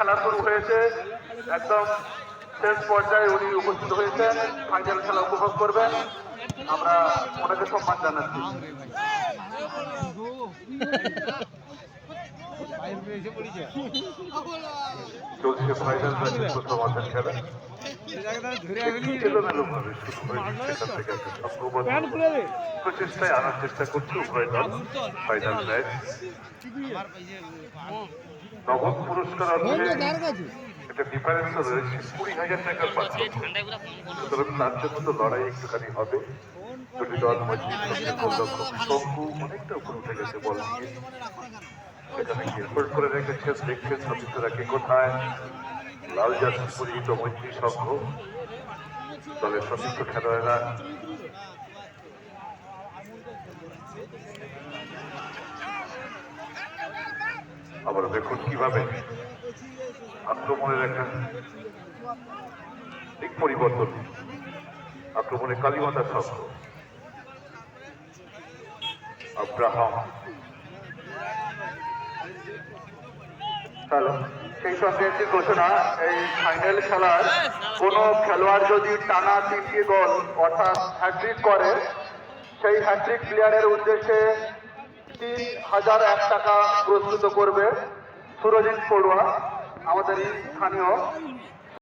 খেলা শুরু হয়েছে। একদম শেষ পর্যায়ে উনি উপস্থিত হয়েছেন। ফাইনাল খেলা উপভোগ করবেন। আমরা ওনাকে সম্মান জানাচ্ছি। চলছে ফাইনাল ম্যাচের প্রথম খেলা। একটু শুরু হয়েছে। সেখান থেকে একটা সম্ভবত প্রচেষ্টায় আনার চেষ্টা করছে উভয় দল। ফাইনাল ম্যাচ নগদ পুরস্কার অর্থে একটা ডিফারেন্সও রয়েছে। কুড়ি হাজার টাকার পার্থক্য সুতরাং তার জন্য তো লড়াই একটুখানি হবে। দুটি দল শঙ্কু অনেকটা উপর উঠে গেছে বল নিয়ে। সেখানে গিয়ে হোল্ড করে দেখছেন সতীর্থরা কে কোথায়? লাল জার্সি পরিহিত মৈত্রী সংঘ। দলের সতীর্থ খেলোয়াড়রা। আবার দেখুন কীভাবে আক্রমণের একটা দিক পরিবর্তন। আক্রমণে কালীমাতা শব্দ আব্রাহাম। হ্যালো সেই সঙ্গে একটি ঘোষণা, এই ফাইনাল খেলার কোন খেলোয়াড় যদি টানা তিনটি গোল অর্থাৎ হ্যাট্রিক করে, সেই হ্যাট্রিক প্লেয়ারের উদ্দেশ্যে হাজার এক টাকা প্রস্তুত করবে সুরজিৎ পড়ুয়া আমাদের স্থানীয়।